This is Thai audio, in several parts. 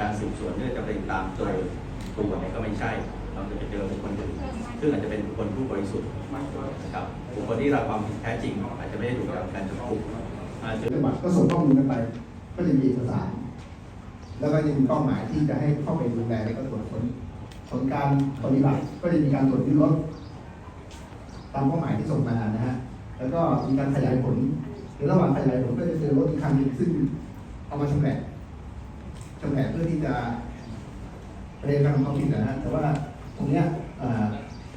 การสืบสวนเนี่ยจะไปตามเจอตัวเนี่ยก็ไม่ใช่ เราจะไปเจอบุคคลอื่นซึ่งอาจจะเป็นบุคคลผู้บริสุทธิ์นะครับบุคคลที่รับความผิดแท้จริง อาจจะไม่ได้ถูกการจับกุมอาจจะจังหวัดก็ส่งข้อมูลกันไป ก็จะมีเอกสาร แล้วก็จะมีเป้าหมายที่จะให้เข้าไปดูแลแล้วก็ตรวจค้นผลการปฏิบัติก็จะมีการตรวจยึดรถตามเป้าหมายที่ส่งมานะฮะแล้วก็มีการขยายผลในระหว่างขยายผลก็จะเจอรถอีกคันหนึงซึ่งเอามาชำแหละ ชำแหละเพื่อที่จะเรียนการทำความผิดนะฮะแต่ว่าตรงเนี้ย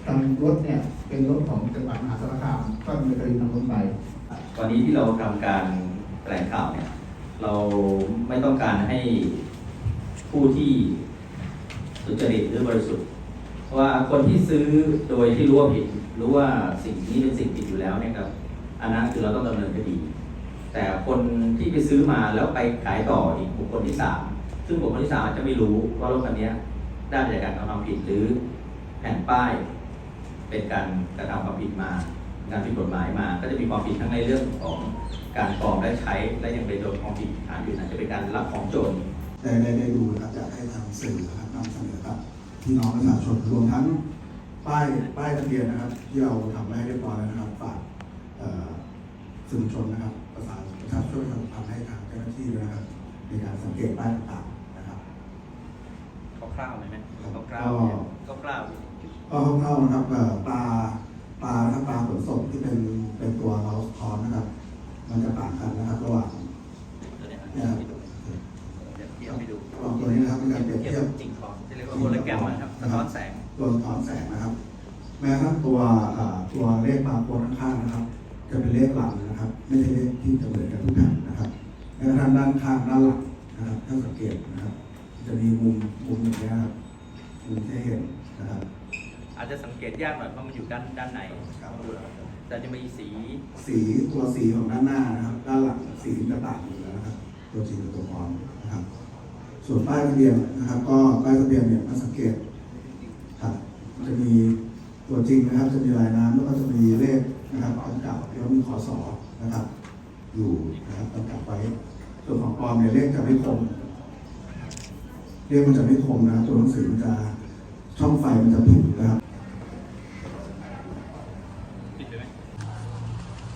ทางรถเนี่ยเป็นรถของจังหวัดมหาสารคามก็ดำเนินคดีทางรถไปวันนี้ที่เราทำการแถลงข่าวเนี่ยเราไม่ต้องการให้ผู้ที่สุจริตหรือบริสุทธิ์ว่าคนที่ซื้อโดยที่รู้ว่าผิดรู้ว่าสิ่งนี้เป็นสิ่งผิดอยู่แล้วเนี่ยครับอันนั้นคือเราต้องดำเนินคดี แต่คนที่ไปซื้อมาแล้วไปขายต่ออีกบุคคลที่สาม ซึ่งบุคคลที่สามอาจจะไม่รู้ว่ารถคันนี้ได้มาจากการกระทำความผิดหรือแผ่นป้าย เป็นการกระทำความผิดมาการผิดกฎหมายมา ก็จะมีความผิดทั้งในเรื่องของการปลอมและใช้ และยังเป็นโดนความผิดฐานอื่นอาจจะเป็นการรับของโจรได้ได้ได้ดูนะครับอยากให้ทางสื่อนะครับนำเสนอกับพี่น้องประชาชนรวมทั้งป้ายป้ายทะเบียนนะครับ ที่เราทำให้เรียบร้อยแล้วนะครับฝากสื่อมวลชนนะครับ ประสานประชาชนช่วยทำให้ทางเจ้าหน้าที่นะครับในการสังเกตป้ายต่างๆ รับคร่าวๆเลยไหมครับคร่าวๆก็คร่าวก็คร่าวๆนะครับเอ่อปลาปลานะครับปลาขนส่งที่เป็นเป็นตัวเราทอนนะครับ มันจะต่างกันนะครับระหว่าง ๆตัวเนี้ยเนี่ยครับเดี๋ยวเทียบให้ดูลองตัวนี้นะครับเป็นการเปรียบเทียบ จริงของที่เรียกว่าโฮโลแกรมนะครับสะท้อนแสงตัวสะท้อนแสงนะครับ แม้กระทั่งตัวอ่าตัวเลขบาร์โค้ดข้างๆนะครับ จะเป็นเลขหลังนะครับ ไม่ใช่เลขที่จะเหมือนกันทุกแผ่นนะครับแม้กระทั่งด้านข้างด้านหลังนะครับถ้าสังเกตนะครับ จะมีมุมมุมอย่างนี้ยครับมุมที่ให้เห็นนะครับอาจจะสังเกตยากหน่อยเพราะมันอยู่ด้านด้านในแต่จะมีสีสีตัวสีของด้านหน้านะครับ ด้านหลังสีจะต่างอยู่แล้วนะครับ ตัวจริงกับตัวปลอมนะครับ ส่วนป้ายทะเบียนนะครับ ก็ป้ายทะเบียนเนี่ยถ้าสังเกตครับมันจะมีตัวจริงนะครับ จะมีลายน้ำแล้วก็จะมีเลขนะครับกำกับแล้วมีคอสอนะครับ อยู่นะครับกำกับไว้ส่วนของปลอมเนี่ยเลขจะไม่คม เลขมันจะไม่คมนะครับตัวหนังสือมันจะช่องไฟมันจะผิดนะครับ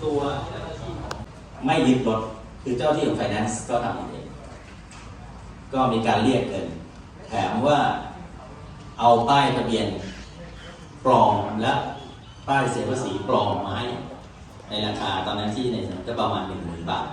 ตัวไม่ยึดรถคือเจ้าที่ของไฟแนนซ์ก็ทำเองก็มีการเรียกเงินแถมว่าเอาป้ายทะเบียนปลอมและป้ายเสียภาษีปลอมไม้ในราคาตอนนั้นที่ในจะประมาณหนึ่งหมื่นบาท